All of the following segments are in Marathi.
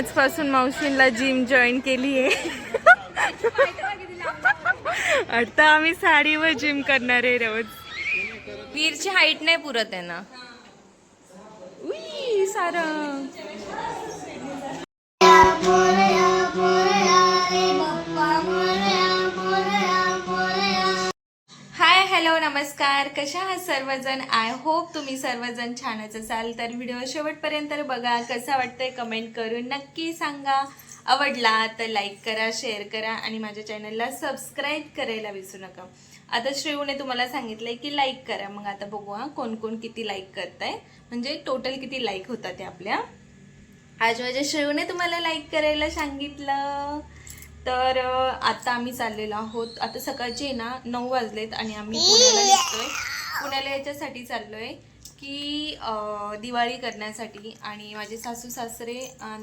आजपासून मावशींला जिम जॉईन केली आहे आता आम्ही साडीवर जिम करणार आहे रोज. वीरची हाईट नाही पुरत आहे ना. उई, हॅलो नमस्कार. कशा आहात सर्वजण? आय होप तुम्ही सर्वजण छानच असाल. तर व्हिडिओ शेवटपर्यंत बघा. कसा वाटतंय कमेंट करून नक्की सांगा. आवडला तर लाईक करा शेअर करा आणि माझ्या चॅनलला सबस्क्राईब करायला विसरू नका. आता श्रेयूने तुम्हाला सांगितलंय की लाईक करा. मग आता बघू हा कोण कोण किती लाईक करताय. म्हणजे टोटल किती लाईक होतात ते आपल्या? आज माझ्या श्रेयूने तुम्हाला लाईक करायला सांगितलं. तर आता आम्ही चाललेलो आहोत. आता सकाळचे ना नऊ वाजलेत आणि आम्ही पुण्याला निघतोय. पुण्याला याच्यासाठी चाललोय की दिवाळी करण्यासाठी. आणि माझे सासू सासरे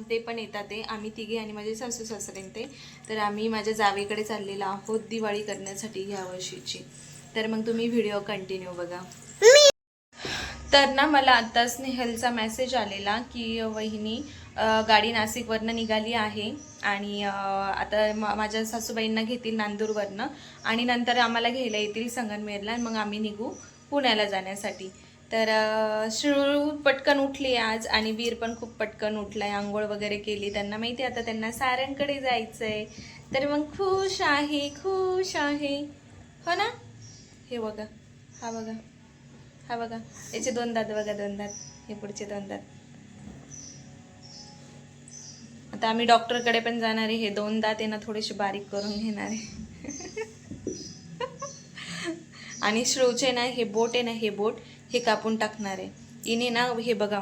ते पण येतात ते आम्ही तिघे आणि माझे सासू सासरे ते. तर आम्ही माझ्या जावेकडे चाललेलो आहोत दिवाळी करण्यासाठी ह्या वर्षीची. तर मग तुम्ही व्हिडिओ कंटिन्यू बघा. तर ना मला आता स्नेहलचा मेसेज आलेला की वहिनी गाडी नाशिकवरनं निघाली आहे. आणि आता मा- माझ्या सासूबाईंना घेतील नांदूरवरनं आणि नंतर आम्हाला घ्यायला येतील संगनमेरला मग आम्ही निघू पुण्याला जाण्यासाठी. तर शिळू पटकन उठली आज आणि वीर पण खूप पटकन उठलाय. आंघोळ वगैरे केली त्यांना माहिती आहे. आता त्यांना साऱ्यांकडे जायचं आहे तर मग खुश आहे खुश आहे. हो ना? हे बघा. हा बघा. हा बघा. याचे दोन दात बघा दोन दात. हे पुढचे दोन दात. आता आम्ही डॉक्टरकडे पण जाणार आहे. हे दोन दात आहे ना थोडेसे बारीक करून घेणार आहे. आणि श्रोचे ना हे बोट आहे ना हे बोट हे कापून टाकणार आहे. हिने ना हे बघा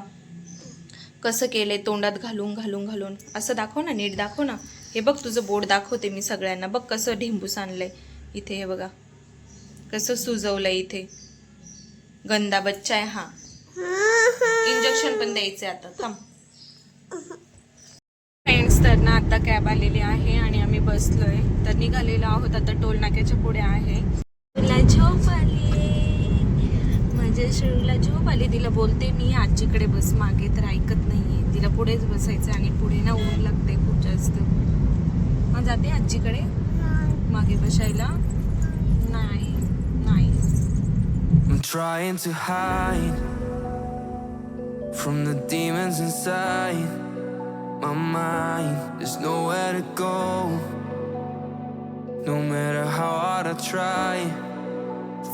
कसं केलंय तोंडात घालून घालून घालून. असं दाखव ना नीट दाखव ना. हे बघ तुझं बोट दाखवते मी सगळ्यांना. बघ कसं ढिंबूस आणलंय. इथे हे बघा कसं सुजवलंय इथे. गंदा बच्चा आहे हा. इंजेक्शन पण द्यायचंय आता. थांब. तर ना आता कॅब आलेली आहे आणि आम्ही बसलोय. तर निघालेलो आहोत आता टोल नाक्याच्या पुढे आहे. तुला झोप आली. म्हणजे माझ्या शिरूला झोप आली. तिला बोलते मी आजीकडे बस. मागे तर ऐकत नाहीये. तिला पुढेच बसायचं आणि पुढे ना ऊन लागते खूप जास्त. मग जाते आजीकडे? मागे बसायला? नाही नाही. I'm trying to hide from the demons inside. let it go. No matter how hard I try,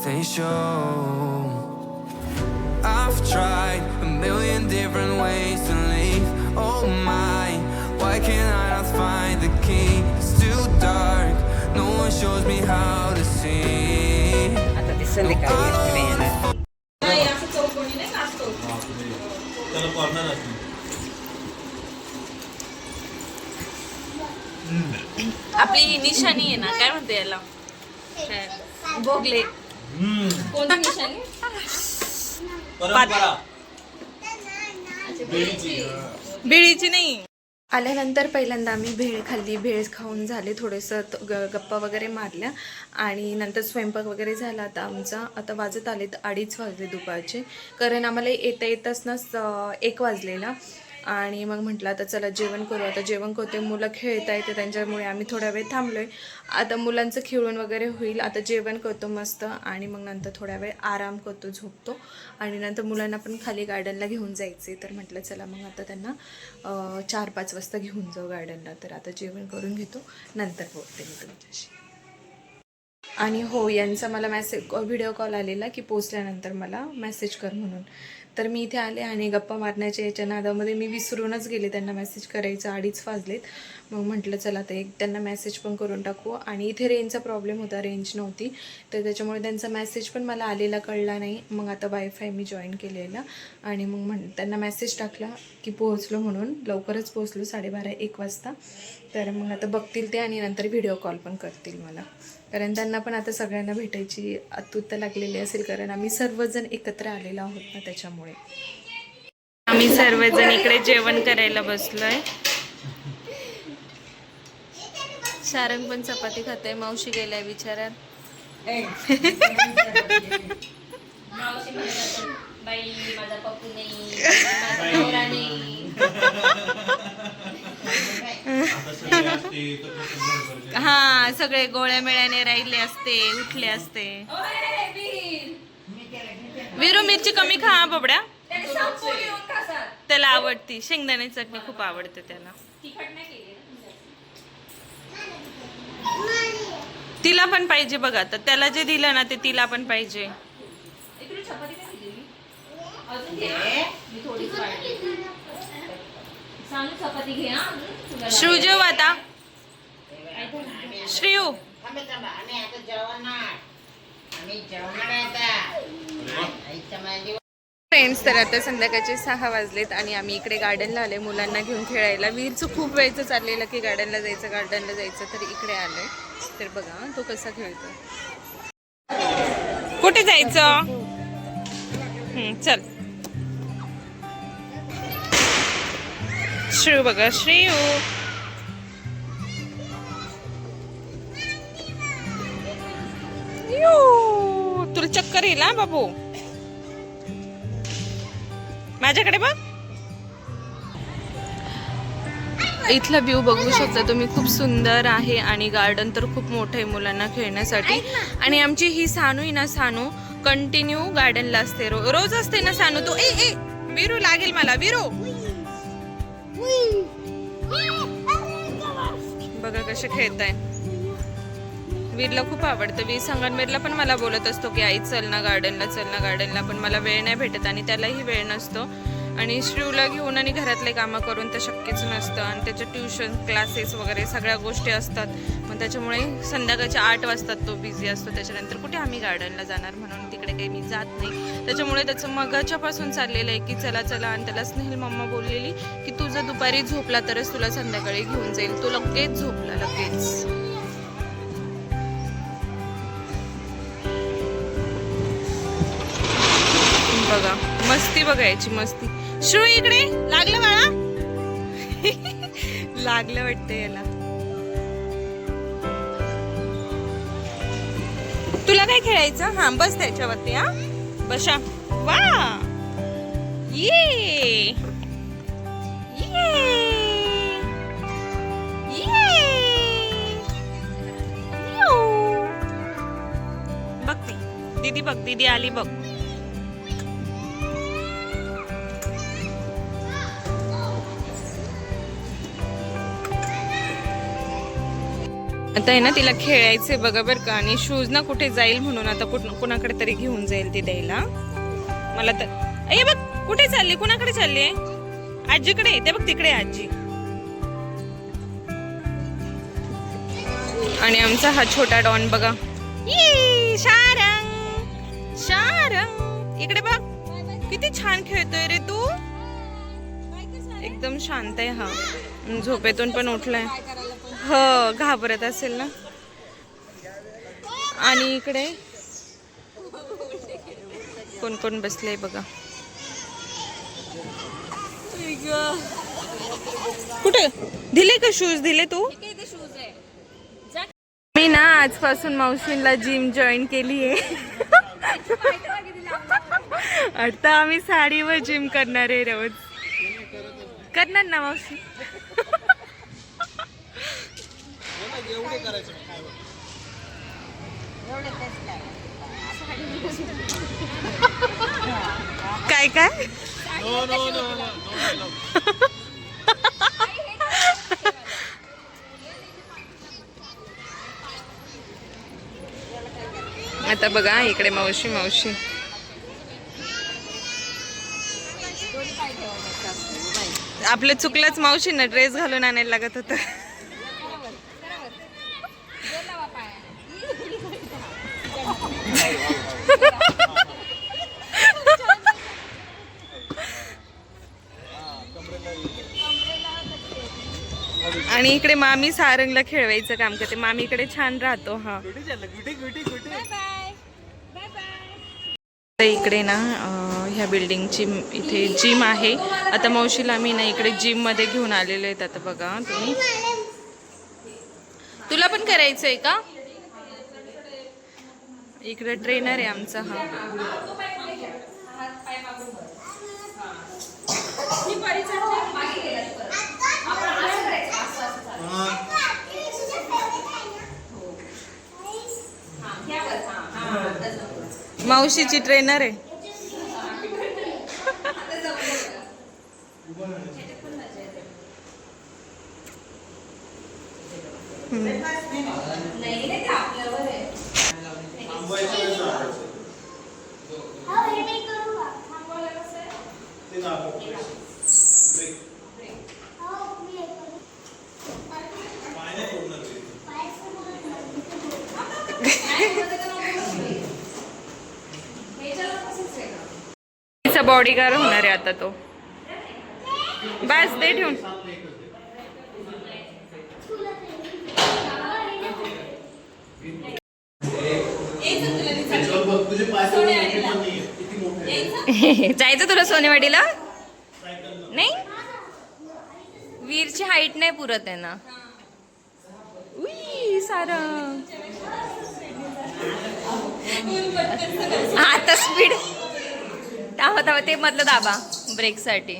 they show. I've tried a million different ways to leave. Oh my, why can't I not find the key? It's too dark, no one shows me how to see. At the Sunday, I used to आपली ही निशाणी आहे ना काय म्हणते याला? भोगले. कोणती निशाणी? परंपरा. बेडीची भेळीची नाही. आल्यानंतर पहिल्यांदा आम्ही भेळ खाल्ली भेळ खाऊन झाले थोडंसं त- ग गप्पा वगैरे मारल्या. आणि नंतर स्वयंपाक वगैरे झाला आता आमचा. आता वाजत आलेत अडीच वाजले दुपारचे. कारण आम्हाला येता येताच ना स- एक वाजलेला. आणि मग म्हटलं आता चला जेवण करू. आता जेवण करते मुलं खेळता येते त्यांच्यामुळे आम्ही थोडा वेळ थांबलोय. आता मुलांचं खेळून वगैरे होईल. आता जेवण करतो मस्त. आणि मग नंतर थोडा वेळ आराम करतो झोपतो. आणि नंतर मुलांना पण खाली गार्डनला घेऊन जायचे तर म्हटलं चला मग आता त्यांना चार पाच वाजता घेऊन जाऊ गार्डनला. तर आता जेवण करून घेतो. नंतर बोलते मी तुमच्याशी. आणि हो यांचा मला मेसेज व्हिडिओ कॉल आलेला की पोचल्यानंतर मला मेसेज कर म्हणून. तर मी इथे आले आणि गप्पा मारण्याच्या याच्या नादामध्ये मी विसरूनच गेले. त्यांना मेसेज करायचं अडीच वाजलेत. मग म्हटलं चला ते एक त्यांना मेसेज पण करून टाकू. आणि इथे रेंजचा प्रॉब्लेम होता रेंज नव्हती. तर त्याच्यामुळे त्यांचा मेसेज पण मला आलेला कळला नाही. मग आता वायफाय मी जॉईन केलेला आणि मग म्हण त्यांना मेसेज टाकला की पोहोचलो म्हणून. लवकरच पोहोचलो साडेबारा एक वाजता. तर मग आता बघतील ते आणि नंतर व्हिडिओ कॉल पण करतील मला. कारण त्यांना पण आता सगळ्यांना भेटायची आतुरता लागलेली असेल कारण आम्ही सर्वजण एकत्र आलेलो आहोत ना त्याच्यामुळे. आम्ही सर्वजण इकडे जेवण करायला बसलोय. शारंग पण चपाती खाते मावशी गेलाय विचारात बाई माझा पप्पू नाही माझा नवरा नाही ते एकत्र संधान करते. हा सगळे गोळ्या मेळ्याने राहिले असते उठले असते. विरू मिरची कमी खा हा बबड्या. त्याला आवडती शेंगदाणे चटणी खूप आवडते त्याला. तिला पण पाहिजे बघा तर त्याला जे दिलं ना ते तिला पण पाहिजे. जेव आता. श्रीव आम्ही थांबा, आम्ही आता जेवणार. आम्ही जेवणार आहे आता. आईच्या मांडीवर फ्रेंड्स तर आता संध्याकाळचे सहा वाजलेत आणि आम्ही इकडे गार्डनला आले मुलांना घेऊन खेळायला. वीरचं खूप वेळचं चाललेलं की गार्डनला जायचं गार्डनला जायचं तर इकडे आलोय. तर बघा तो कसा खेळतो कुठे जायचं? हम्म, चल. श्रीव बघा श्रीव यो, तुला चक्कर येईल हा बाबू. माझ्याकडे बघ. इथला व्ह्यू बघू शकता तुम्ही. खूप सुंदर आहे आणि गार्डन तर खूप मोठं आहे मुलांना खेळण्यासाठी. आणि आमची ही सानू आहे ना सानू. कंटिन्यू गार्डनला असते. रो रोज असते ना सानू तू. ए ए विरू लागेल मला विरू. बघा कसे खेळताय वीरला खूप आवडतं. वीर संगनमेरला पण मला बोलत असतो की आई चल ना गार्डनला चल ना गार्डनला. पण मला वेळ नाही भेटत आणि त्यालाही वेळ नसतो. आणि श्रीवला घेऊन आणि घरातले कामं करून तर शक्यच नसतं. आणि त्याचे ट्युशन क्लासेस वगैरे सगळ्या गोष्टी असतात. मग त्याच्यामुळे संध्याकाळच्या आठ वाजतात तो बिझी असतो. त्याच्यानंतर कुठे आम्ही गार्डनला जाणार म्हणून तिकडे काही मी जात नाही. त्याच्यामुळे त्याचं मगाच्यापासून चाललेलं आहे की चला चला. आणि त्याला स्नेहल मम्मा बोललेली की तू जर दुपारी झोपला तरच तुला संध्याकाळी घेऊन जाईल. तो लगेच झोपला लगेच. बघा मस्ती बघायची मस्ती. श्रू इकडे. लागलं बाळा? लागलं वाटतं याला. तुला काय खेळायचं? हा बस त्याच्यावरती हा. बशा वा! ये! ये! ये! बघ ती. दीदी बघ दीदी आली बघ. आता आहे ना तिला खेळायचे बघा बरं का. आणि शूज ना कुठे जाईल म्हणून आता कुठ कुणाकडे तरी घेऊन जाईल ती द्यायला. मला तर अय बघ कुठे चालली? कुणाकडे चालली आजीकडे ते बघ तिकडे आजी. आणि आमचा हा छोटा डॉन बघा. शारंग. शारंग. इकडे बघ. किती छान खेळतोय रे तू. एकदम शांत आहे हा. झोपेतून पण उठलाय. हो घाबरत असेल ना? आणि इकडे? कोण कोण बसलंय बघा. कुठे? दिले का शूज दिले तू? मी ना आजपासून मावशींला जिम जॉईन केली आहे. आता आम्ही साडीवर जिम करणार आहे रोज. करणार ना मावशी? काय काय? आता बघा इकडे मावशी मावशी. आपलं चुकलंच मावशींना ड्रेस घालून आणायला लागत होतं. आणि इकडे मामी सारंगला खेळवायचं काम करते. मामी इकडे छान राहतो हा. इकडे ना ह्या बिल्डिंगची इथे जिम आहे. आता मावशीला मी ना इकडे जिममध्ये घेऊन आलेले आहेत. आता बघा तुम्ही. तुला पण करायचं आहे का? इकडे ट्रेनर आहे आमचा हा. मावशीची ट्रेनर आहे ते दाखव. ब्रेक. पाय नाही तोडणार ते. तिचा बॉडीगार्ड होणार आहे आता तो. बस दे ठेवून. जायचं तुला सोनेवाडीला? नाही? वीरची हाईट नाही पुरत आहे ना. उई, सारं. आता स्पीड आहोत आहोत ते मधलं दाबा ब्रेकसाठी.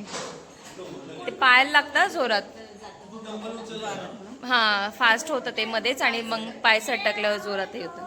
ते पायाला लागतं जोरात. हां फास्ट होतं ते मध्येच आणि मग पाय सटकल्यावर जोरात हे होतं.